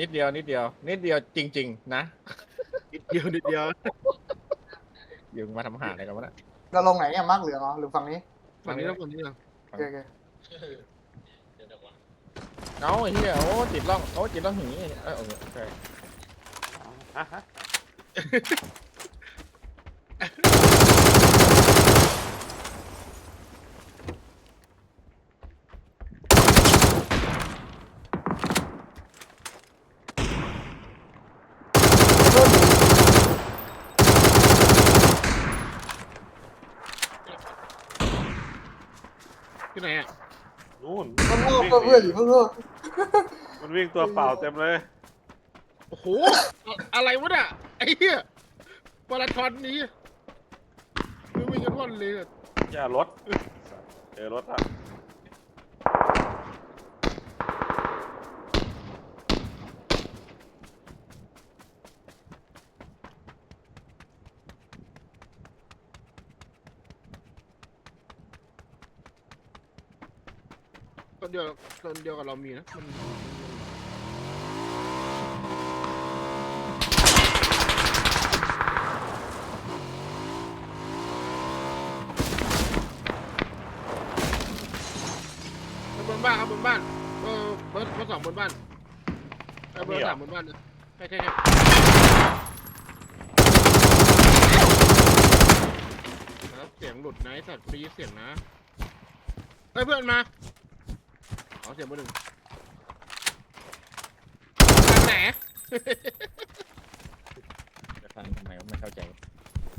นิดเดียวนิดเดียว นิดเดียวจริง ๆ นะนิดเดียวนิดเดียวอยู่มาทำอาหารอะไรกันวะเนี่ยเราลงไหนเนี่ยมาร์กเหลืองเหรอหรือฝั่งนี้ฝั่งนี้แล้วฝั่งนี้เหรอโอเคโอเคเอาไอ้เหี้ยโอ้ติดร่องโอ้ติดร่องหีเออโอเคโอเคฮะฮะ ที่ไหนอะนู่นเพิ่งโง่เพื่อนอยู่เพิ่งโง่มันวิ่งตัวเปล่าเต็มเลย โอ้โหอะอะไรวะเนี่ยไอ้เหี้ยมาราธอนนี้ไม่วิ่งกันวันเลยอะอย่ารถเจอรถอะ ดียวตอนเดียวกับเรามีนะมันบนบ้านครับบนบ้านเออเบอร์เบอร์สองบนบ้านเออเบอร์สามบนบ้านนะใช่ใช่ใช่ครับเสียงหลุดนะไอ้สัตว์ได้ยินเสียงนะเฮ้ยเพื่อนมา อ๋อเสียงเบอร์หนึ่งทางไหนจะฟังทำไมวะไม่เข้าใจ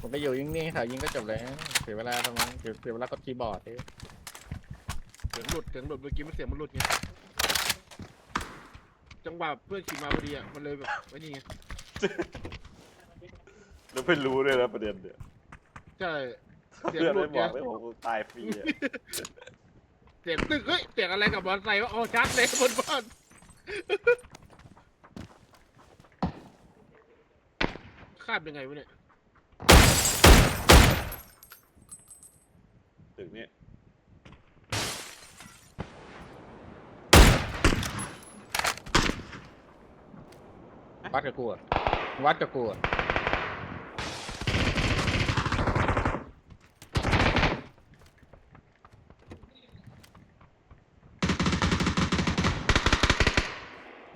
ผมก็อยู่นิ่งๆค่ะยิงก็จบแล้วเสียเวลาทำไมเสียเสียเวลากดคีย์บอร์ดดิเสียงหลุดเสียงหลุดเมื่อกี้มันเสียงมันหลุดไงจังหวะเพื่อนขี่มาพอดีอะมันเลยแบบไอ้นี่ไงแล้วไม่รู้ด้วยนะประเด็นเนี่ยใช่ เสียงเพื่อนหลุไม่ดบไงอกเลยผมตายฟรีอะ เสียงตึกเฮ้ยเสียง อะไรกับบอลไซค์วะอ๋อชาร์จเลยบนบ้านคาบยังไงวะเนี่ยตึกนี้วัดกับกูอะวัดกับกูอะ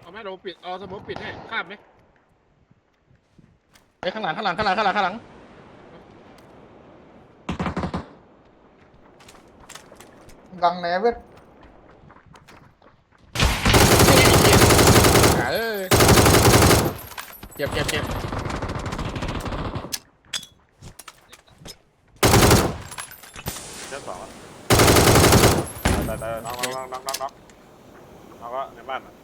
เอาไห มเราปิดเอาสมมติปิดให้คาบไหมเอ้ยข้างหลังข้างหลังข้างหลังข้างหลังข้างหลังลังแหนเว้ยหาเอ้ยเจ็บเจ็บเจ็บชั้นสองอะตายตายตายน้องน้องน้องน้องน้องน้องน้องก็ในบ้านอะ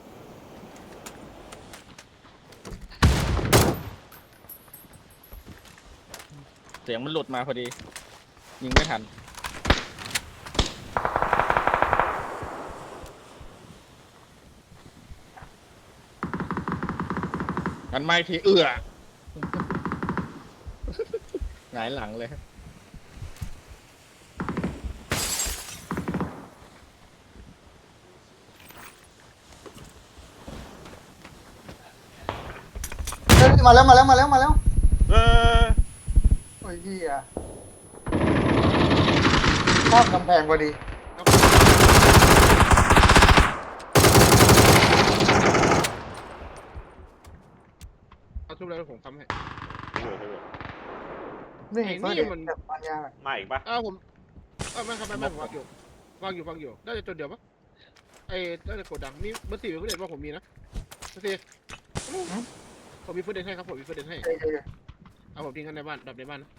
สียงมันหลุดมาพอดี ยิงไม่ทัน กันไม่ทีเอื้อหงายหลังเลยเฮ้ยมาแล้วมาแล้วมาแล้วมาแล้วเออ โอ้ยเหี้ยข้ามกำแพงพอดีเอาทุบแล้วผมทำให้เออเออนี่ไอ้เฟิร์สนี่เด็กมันแบบปัญญามาอีกปะเออผมเออไม่ครับไม่ไม่ผมวางอยู่วางอยู่วางอยู่น่าจะตัวเดียวปะไอ้น่าจะกดดังมีเบอร์สี่เป็นผู้เล่นว่าผมมีนะเบอร์สี่ผมมีฟุตเดนให้ครับผมมีฟุตเดนให้เอ้ยเอ้ยเอ้ยเอาผมทิ้งกันในบ้านดับในบ้านนะ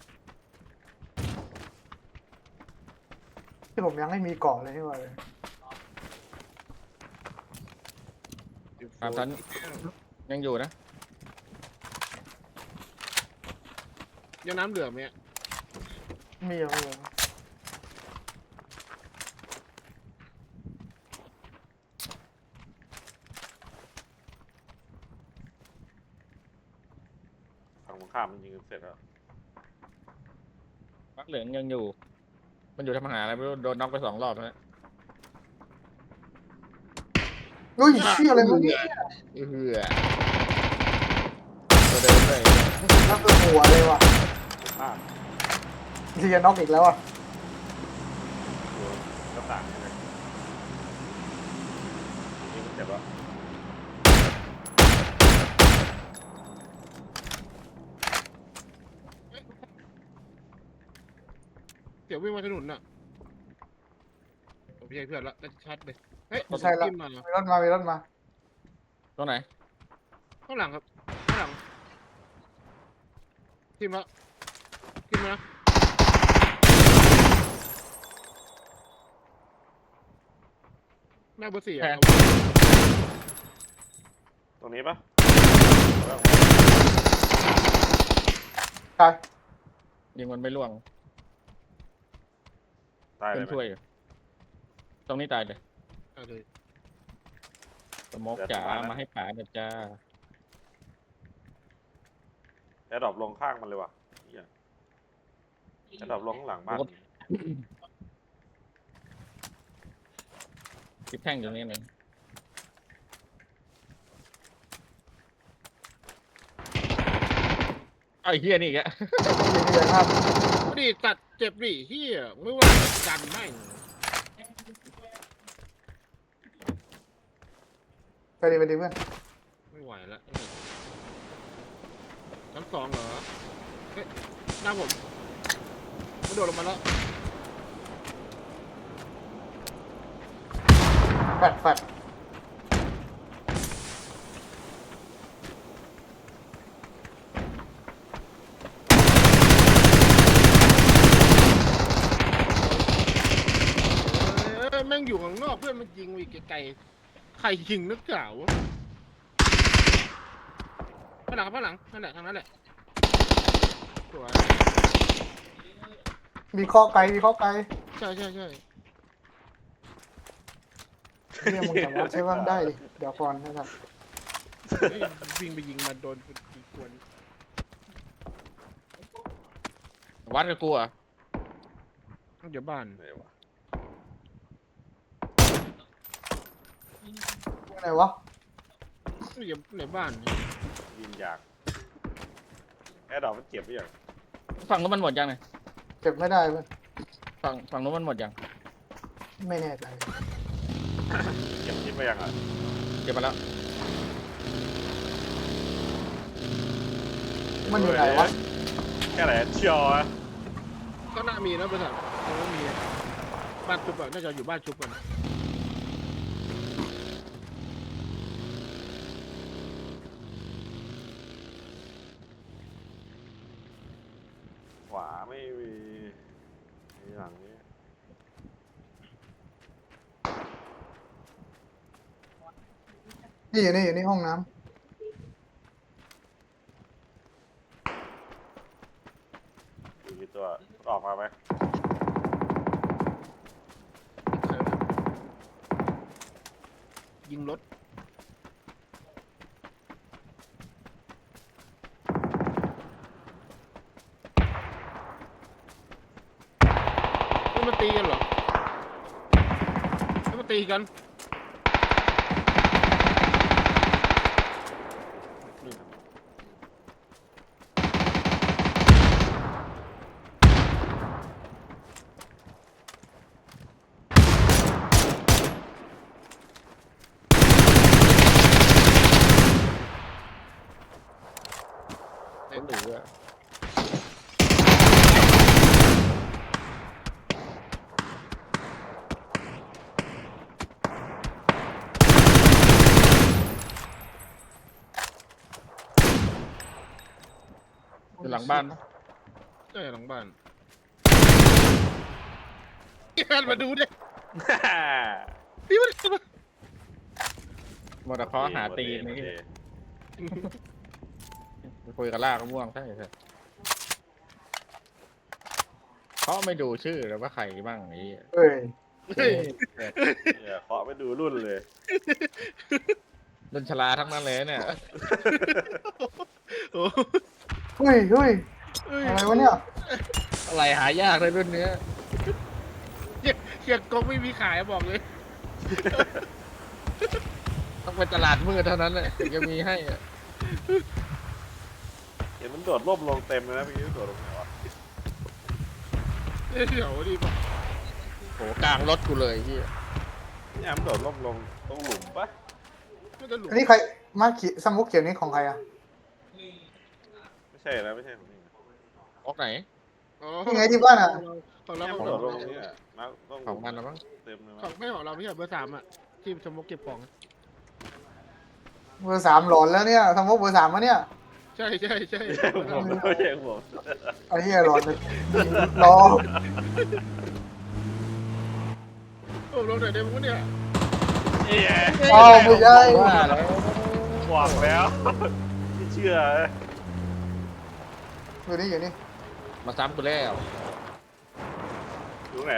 ที่ผมยังไม่มีกล่องเลยที่ว่าเลยตามนั้นยังอยู่นะยังน้ำเหลือไหมอะมีอยู่มีอยู่ฝั่งตรงข้ามมันยิงกันเสร็จแล้ว มักเหลืองยังอยู่ มันอยู่ทำอาหารอะไรไม่รู้โดนน็อกไปสองรอบแล้วเฮ้ยเชี่ยอะไรวะเนี่ยเหือตัวเดิมเลยนั่นคือหัวเลยว่ะอ่าเรียนน็อกอีกแล้วอะอยู่หน้าต่างนี่เลยนี่มันเจ็บแล้ว เดี๋ยววิ่งมาถนนน่ะโอเคเพื่อนละได้ชัดเลย เฮ้ยไม่ใช่ละจิ้มมามีรถมามีรถมา ตรงไหนข้างหลังครับข้างหลังจิ้มละจิ้มมานะหน้าเบอร์สี่อะครับตรงนี้ปะตายยิงมันไม่ล่วง ตายเลเพื่อยนไหมช่วยอยู่ตรงนี้ตายเลยเอาเลยสโมกจ๋ามาให้ป๋าเดี๋ยวจ้าแอร์ดรอปลงข้างมันเลยว่ะเหี้ยแอร์ดรอปลงข้างหลังบ้านทิปแท่งอยู่นี่หนึ่งไอ้เฮียนี่อีกแกเรียนครับพอ ดีตัดเจ็บดิเฮียไม่ว่าจันไม่งไปดีไปดีเพื่อนไม่ไหวแล้วชั้นสองเหรอเฮ้ยหน้าผมมันโดดลงมาแล้วแฟดแฟด เอ้ยแม่งอยู่ข้างนอกเพื่อนมันยิงวี ไกลๆใครยิงนึกเก่าวะข้างหลังครับข้างหลังนั่นแหละทางนั้นแหละสวยมีข้อไกลมีข้อไกลใช่ใช่ใช่เรียมึงสามารถใช้ว่างได้ดิเดี๋ยวก่อนนะครับเฮ้ยวิ่งไปยิงมันโดนยิงควนวัดกับกูเหรอะเดี๋ยวบ้าน ไหนวะ ไหนวะเดี๋ยวในบ้านยิงยางแอร์ดรอปมันเจ็บไปอย่างฝั่งนู้นมันหมดยังไงเก็บไม่ได้เพื่อนฝั่งฝั่งนู้นมันหมดยังไม่แน่ใจเจ็บทิพไปอย่างอะเก็บมาแล้วมันอยู่ไหนวะแค่ไหนเชียวอะก็น่ามีนะบริษัทยังไม่มีบ้านชุบอะน่าจะอยู่บ้านชุบกันขวาไม่มีมีหลังนี้ นี่อยู่นี่อยู่นี่ห้องน้อยู่กี่ตัวออกมาไหมยิงรถนี่มาตีกันเหรอนี่มาตีกัน หรือว่าอยู่หลังบ้านปะใช่หลังบ้านหันมาดูดินี่มันหมดแต่เคอหาตีนนี่ คุยกับล่าก็ม่วงใช่ใช่เขาไม่ดูชื่อแล้วว่าใครบ้างไอ้เหี้เอ้ยเฮ้ยเนี่ยเคาะไปดูรุ่นเลย รุ่นชลาทั้งนั้นเลยเนี่ยโอ้เฮ้ยเฮ้ยเฮ้ยอะไรวะเนี่ยอะไรหายากเลยรุ่นเนี้ยเขียนกงไม่มีขายบอกเลย ต้องไปตลาดมืดเท่านั้นแหละถึงจะมีให้อะ เห็นมันโดดร่มลงเต็มเลยนะเมื่อกี้มันโดดลงไหนวะเอ้ยเดี๋ยวดีป่ะโหกลางรถกูเลยพี่เนี่ยมันโดดร่มลงตรงหลุมปะก็จะหลุดอันนี้ใครมาเขียสมุกเขียวนี้ของใครอะไม่ใช่นะไม่ใช่ของนี่นะออกไหน อ๋อนี่ไงที่บ้านอะของเราเนี่ยขมัอนงโดเราดลงตรงนี้อะมาต้องของมันนะมั้งเต็มเลยขอมั้งงไม่ของเราไม่ใช่เบอร์สามอะที่สมมติเก็บของเบอร์สามหลอนแล้วเนี่ยสมุกเบอร์สามวะเนี่ย ใช่ใช่ใช่ไม่ใช่ผมไม่ใช่ผมไอ้เหี้ยหลอนเลยรอโอ้ลงไหนได้มั้งเนี่ยเอ๊ะอ้าวไม่ใช่ว่าแล้วหวังแล้วไม่เชื่ออยู่นี่อยู่นี่มาซ้ำกูแล้วอยู่ไหน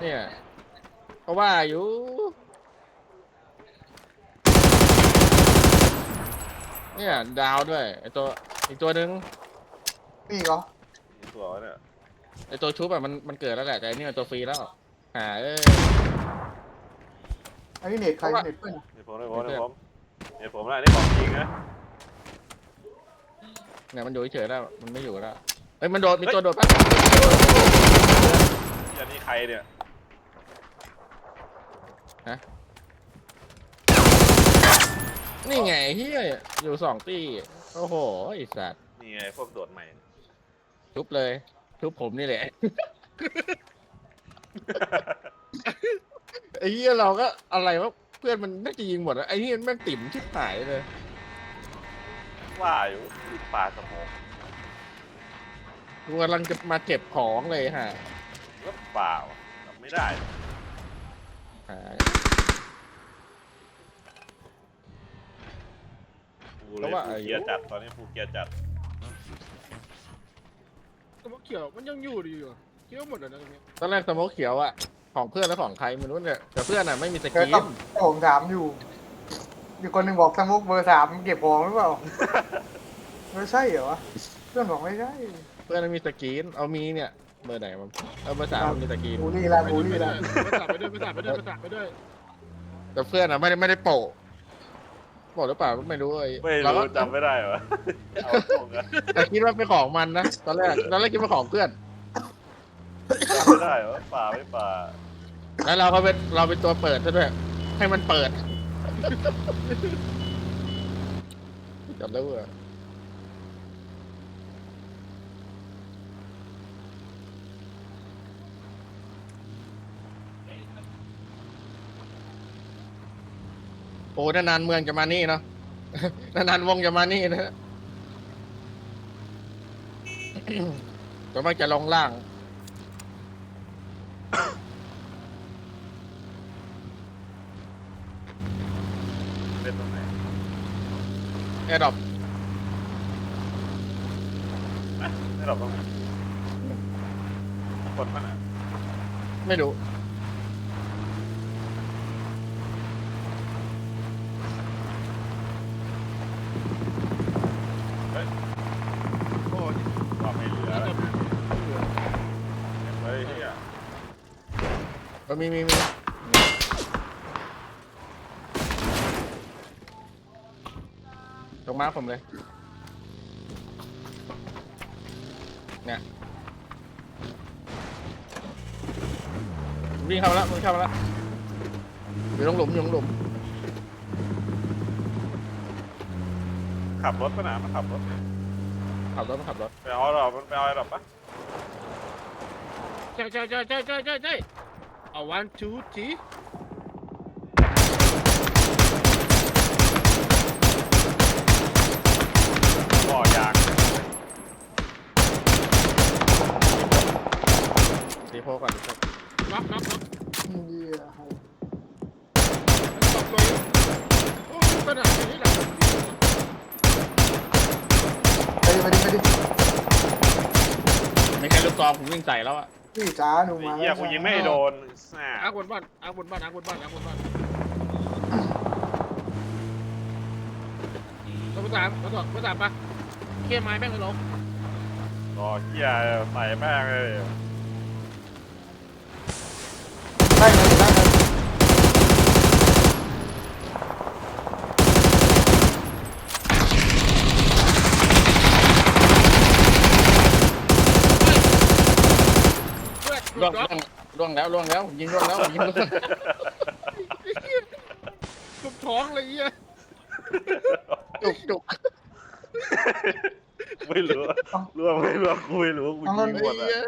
เนี่ยเพราะว่าอยู่ เนี่ยดาวด้วยไอตัวอีกตัวหนึ่งนี่เหรอมีตัววะเนี่ยไอตัวชุบแบบมันมันเกิดแล้วแหละแต่อันนี่มันตัวฟรีแล้วหาเอ้ยอันนี้เน็ตใครเน็ตเพื่อนนี่ผมนี่ผมนี่ผมนี่ผมนะนี่ของจริงนะ เนี่ยมันอยู่เฉยๆแล้วมันไม่อยู่แล้วเอ้ยมันโดดมีตัวโดดปะอันนี้ใครเนี่ย นี่ไงเฮียอยู่สองตีโอ้โหไอสัตว์นี่ไงพวกโดดใหม่ชุบเลยชุบผมนี่แหละ ไอ้เหี้ยเราก็อะไรวะเพื่อนมันน่าจะยิงหมดอะไอ้นี่แม่งติ่มชิบหายเลย ว่าอยู่ป่าสมองกูกำลังจะมาเก็บของเลยฮะก็เปล่าทำไม่ได้หากู เลยฟูเกียร์จัดตอนนี้ฟูเกียร์จัดสมมติเขียวมันยังอยู่ดีอยู่คิดว่าหมดแล้วนะตรงนี้ตอนแรกสโมกเขียวอะของเพื่อนแล้วของใครไม่รู้เนี่ยแต่เพื่อนอะไม่มีสแกกีก็นผมถามอยู่ อยู่คนหนึ่งบอกสมุกเบอร์สามเก็บของหรือเปล่า ไม่ใช่เหรอวะเพื่อนบอกไม่ใช่ เพื่อนไม่มีสกีนเอามีเนี่ยเบอร์ไหนมันเออเบอร์สามมันมีสกีนบูลลี่ละไปบูลด้วยลี่ละ ไปด้วยไปด้วยไปด้วยไปด้วยไปด้วยแต่เพื่อนอะไม่ได้ไม่ได้โปะ โปะหรือเปล่าไม่รู้ไอ้ไม่เรารู้ก็จำไม่ได้วะเอาตรงอะแต่คิดว่าเป็นของมันนะตอนแรกตอนแรกคิดว่าของเพื่อน จำไม่ได้วะป่าไม่ป่าแล้วเราก็เป็นเราเป็นตัวเปิดซะด้วยให้มันเปิดจำได้เว้ย โอ้นานๆเมืองจะมานี่เนาะ นานๆวงจะมานี่นะตัวมากจะลงล่าง เป็นตรงไหน แอร์ดรอป ไม่หรอกตรงไหนคนมันอะ ไม่รู้ โอ้ย ก็ไม่เหลือ น่า แล้ จะ ว เหลือ เฮ้ยเฮีย ก็มีมีมีตรงมาร์คผมเลย เนี่ยวิ่งเข้ามาแล้ววิ่งเข้ามาแล้วอยู่ตรงหลุมอยู่ตรงหลุม ขับรถปะนะมาขับรถขับรถขับรถ ไปเอาหรอมันไปเอาอะไรหรอปะใช่ใช่ใช่ใช่ใช่ใช่ใช่เอาวันทูทีบ่อยางดีโพก่อนดีโพน็อกน็อกน็อกเหี้ยสองตัวอยู่โอ้ยปัญหาอย่างนี้แหละไปดิไปดิไปดิไม่ใช่ลูกซองผมวิ่งใส่แล้วอะ พี่จ้าหนูมาเฮียกูยิงไม่โดนซ่าอาบนบ้านอาบนบ้านอาบนบ้านอาบนบ้านตัวประสานตัวประสานปะเคไม้แม่งเลยลงรอเฮียใส่แม่งเลย ได้เลยได้เลย ล่วงล่วงล่วงแล้วล่วงแล้วยิงล่วงแล้วยิงล่วงทุบท้องเลยไอ้เหี้ยจุกจุกไม่รู้รู้ไม่รู้กูไม่รู้กูยิงหมดไอ้อะเหี้ย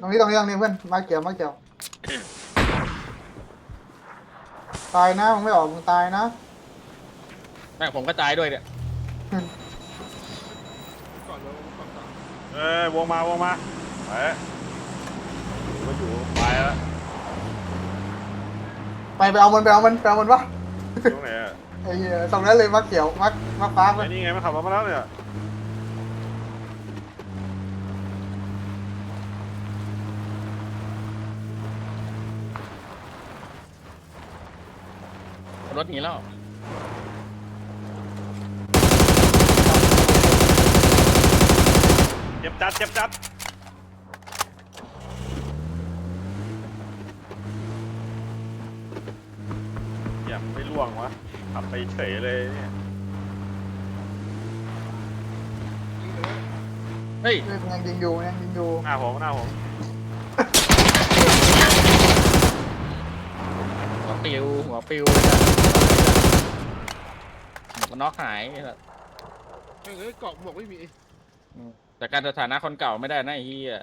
ตรงนี้ตรงนี้ตรงนี้เพื่อนมาเกี่ยวมาเกี่ยวตายนะมึงไม่ออกมึงตายนะแม่งผมก็ตายด้วยเนี่ยก่อนเลยก่อนตายเอ้ยวงมาวงมาไป ก็อยู่ไปแล้วไปไปเอามันไปเอามันไปเอามันวะตรงไหนอะไอ้เหี้ยตรงนั้นเลยมาเกี่ยวมามาฟ้าไปไอ้นี่ไงมันขับรถมาแล้วเนี่ยรถหนีแล้วเจ็บจัดเจ็บจัดอย่าไม่ล่วงวะขับไปเฉยเลยเนี่ย ยิง เลยเฮ้ยเฮ้ยมันยังยิงอยู่มันยังยิงอยู่หน้าผมหน้าผมหัวปิวหัวปิวหมวกกันน็อกหายเฮ้ยเฮ้ยเกาะหมวกไม่มีแต่การสถานะคนเก่าไม่ได้นะไอ้เหี้ย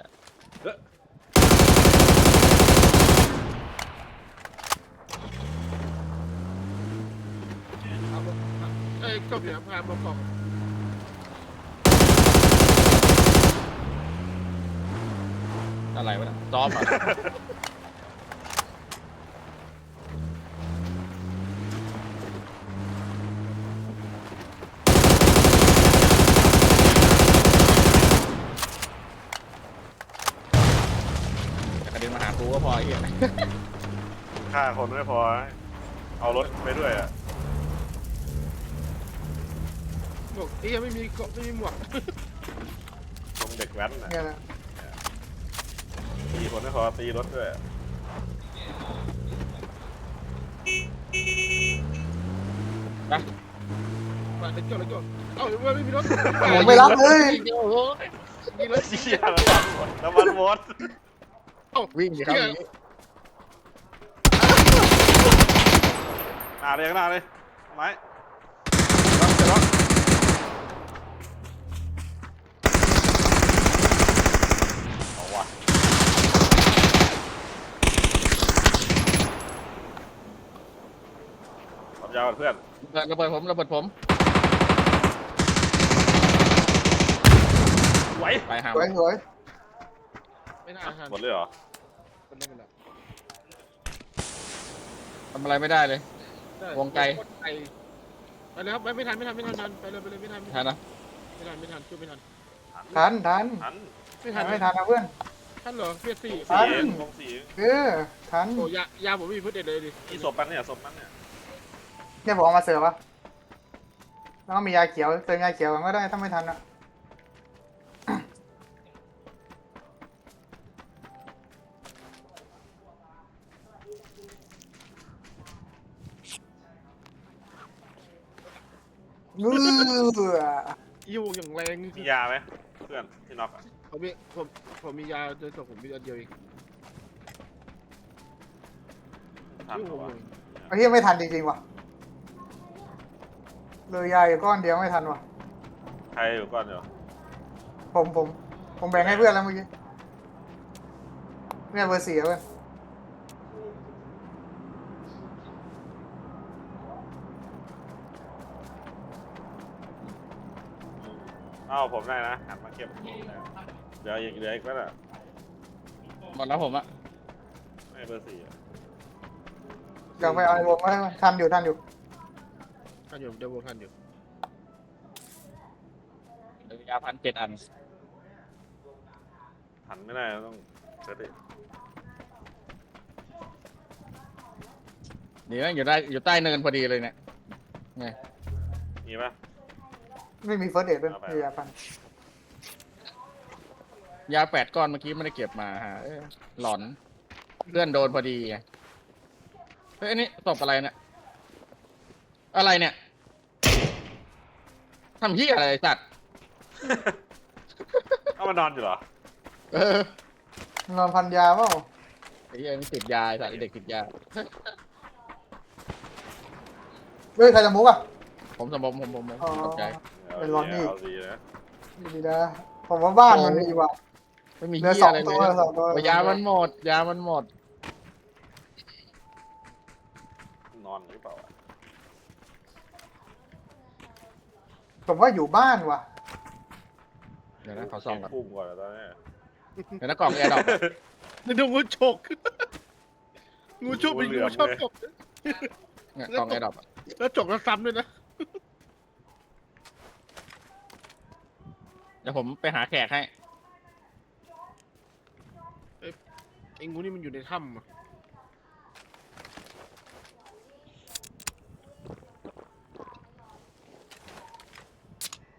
เอาไปเอ้ยเกาะอยู่นะพามาเกาะ อะไรวะเนี่ยซ้อมเหรอะกระเด็นมาหากูก็พอไอ้เหี้ยฆ่าคนไม่พอ เอารถไปด้วยอะหมวกไอ้เหี้ยังไม่มีเกาะไม่มีหมวก ตรงเด็กแว้นน่ะ เนี่ยนะตีค นไม่พอตีรถด้วยอะมาเด็กเกาะเลยเกาะเอ้าไม่มีรถไม่รับเลย โอ้โหมีรถเชี่ยน้ำมันหมดวิ่งดิครับเหี้ยอย่างงี้หน้าเลยข้างหน้าเลยไม้จะล็อก เอาว่ะ ขับยาวกับเพื่อนระเบิดระเบิดผมระเบิดผมไหวไปหาสวยสวยไม่น่าทันหมดเลยเหรอคนได้ไปแล้วทำอะไรไม่ได้เลยได้วงไกลไกล ไปเลยครับไม่ไม่ทันไม่ทันไม่ทันทันไปเลยไปเลยไม่ทันไม่ทัทันนนะไม่ทันไม่ทันช่วยไม่ทันทันทันหันไม่ทันไม่ทันนะเพื่อน ทันเหรอเพียสี่ทัสีนเองวงสีเออทันโอ้ยายาผมไม่มีพุทธเด็ดเลยดิอีศพมันเนี่ยศพมันเนี่ย เนี่ยผมเอามาเสิร์ฟปะแล้วก็มียาเขียวเติมยาเขียวกันก็ได้ถ้าไม่ทันอะเออยูอย่างแรงมียาไหมเพื่อนที่น็อกอะผมมีผมผมมียาโดยส่งผมมีอันเดียวเองทันยูปะผมวะ ไอ้ที่ไม่ทันจริงๆว่ะ เลยยาอยู่ก้อนเดียวไม่ทันว่ะ ใครอยู่ก่อนเดี๋ยวผมผม ผมแบ่งให้เพื่อนแล้วเมื่อกี้เนี่ยเบอร์สี่อะเพื่อนเอ้าผมได้นะหันมาเก็บเดี๋ยวอีกเดี๋ยวอีกแล้วน่ะหมดแล้วผมอะไม่เบอร์สี่อะเดี๋ยวไปเอาไอ้วงมาให้มันทันอยู่ทันอยู่ ทันอยู่เดี๋ยวผมทันอยู่เหลือยาพันเจ็ดอันหันไม่ได้ต้องเซตดินี่นะอยู่ได้อยู่ใต้เนินพอดีเลยเนี่ยไงมีปะ ไม่มีเฟิร์สเดทด้วยเอาไปมียาพันยาแปดก้อนเมื่อกี้ไม่ได้เก็บมาฮะเอ้ยหลอนเพื่อนโดนพอดีไงเฮ้ยอันนี้ตบอะไรเนี่ยอะไรเนี่ย ทำที่อะไรไอ้สัตว์เอ้ามานอนอยู่เหรอ เออนอนพันยาเปล่าไอ้เหี้ยนี่ติดยาไอ้สัตว์ไอ้เด็กติดยา เฮ้ยใครจะมุกอะ ผมสมผมผมผมผมอ๋อ ตกใจเป็นรอนนี่ เอาดีนะดีนะผมว่าบ้านมันมีว่ะ ไม่มีเหลือเหี้สยองอะไรเลตัวยสองตัวยามันหมด ยามันหมด นอนหรือเปล่าอะ ผมว่าอยู่บ้านว่ะ เดี๋ยวนะขอส่องก่อนพุ่งก่อนแล้วตอนนี้เดี๋ยวนะกล่องแอร์ดรอปนี่ดูงูฉกงูฉกเป็นงูชอบฉกเนี่ยกล่องแอร์ดรอปแล้วฉกแล้วซ้ำด้วยนะเดี๋ยวผมไปหาแขกให้ไอ้งูนี่มันอยู่ในถ้ำอะ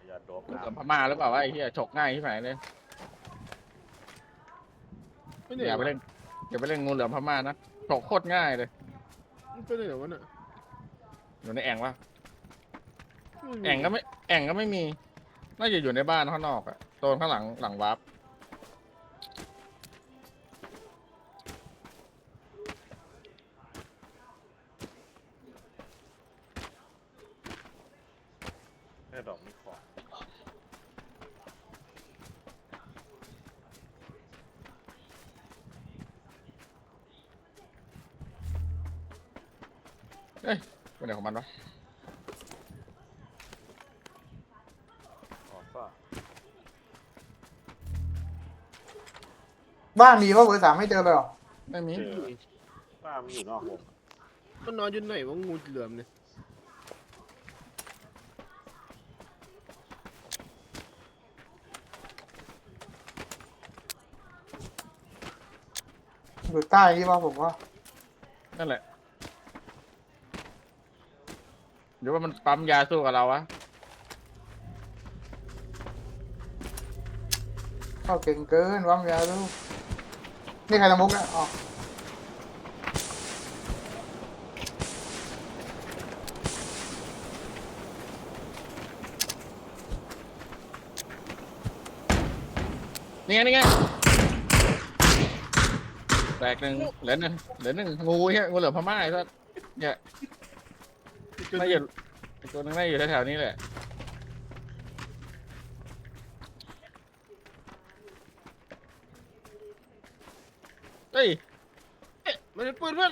อย่าโดบ เหลื อน้ำพม่าหรือเปล่าวะไอ้เหี้ยฉกง่ายที่ไหนเลยไม่อเนี่ยย่าไปเล่นอย่าไปเล่นงูเหลือมพม่านะฉกโคตรง่ายเลยมันเป็นอะไรวะเนี่ยอยู่ในแอ่งวะไม่มีแอ่งก็ไม่แอ่งก็ไม่มี น่าจะอยู่ในบ้านข้างนอกอะโซนข้างหลังหลังวาร์ป มันวะขอซ่าบ้านมีว่าเบอร์สามไม่เจอเลยเหรอไม่มีเจอป้ามันอยู่นอกวงมันนอนอยู่ไหนวะงูเหลือมเนี่ยอยู่ใต้ที่ว่าผมว่านั่นแหละห รือว่ามันปั๊มยาสู้กับเราวะก็เก่งเกินว่ามยาลูกนี่ใครจะมุกเนี่ยอ๋อนี่ไงนี่ไงแตกหนึ่งเหลือหนึ่งเหลือหนึ่งงูเฮียงูเหลือมพม่าไอ้สัสเนี่ย จนน่าอยู่ไอ้ตัวนึงน่าอยู่แถวๆนี้แหละ เฮ้ยเอ๊ะมันเป็นปืนเพื่อน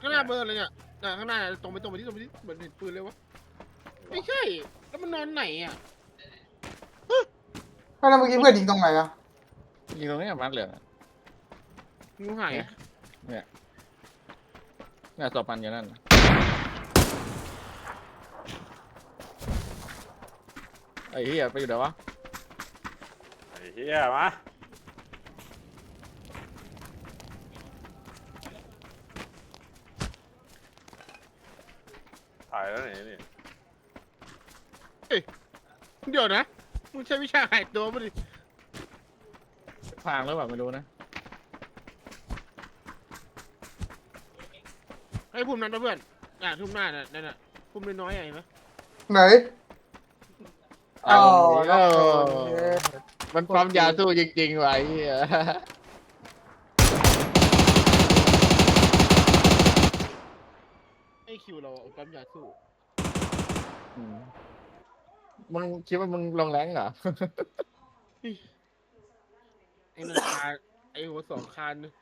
ข้างหน้าเบอร์อะไรเนี่ยน่ะข้างหน้าตรงไปตรงไปที่ตรงไปที่เหมือนเห็นปืนเลยวะ ไม่ใช่ แล้วมันนอนไหนอะ แล้วเมื่อกี้เพื่อนยิงตรงไหนอะยิงตรงนี้มันเหลืองอะงูหายเนี่ยศพมันอยู่นั่นน่ะ อ้เหี้ยไปอยู่เดี๋ยววะไอ้เหี้ยมาถ่ายแล้วไหนนี่เดี๋ยวนะมึงใช้วิชาหายตัวมาดิพรางหรือเปล่าไม่รู้นะให้ภูมินั้นนะเพื่อนอะทุ่มหน้าน่ะนั่นน่ะภูมิน้อยๆอะเห็นไหมไหน เอาอ๋อเออโอเคมันความยาสู้จริงๆว่ะไอ้เหี้ยไอคิวเราเอาปั๊มยาสู้อืมมึงคิดว่ามึงลงแรงเหรอ ไอ้นาคาไอหัวสองคานเนี่ย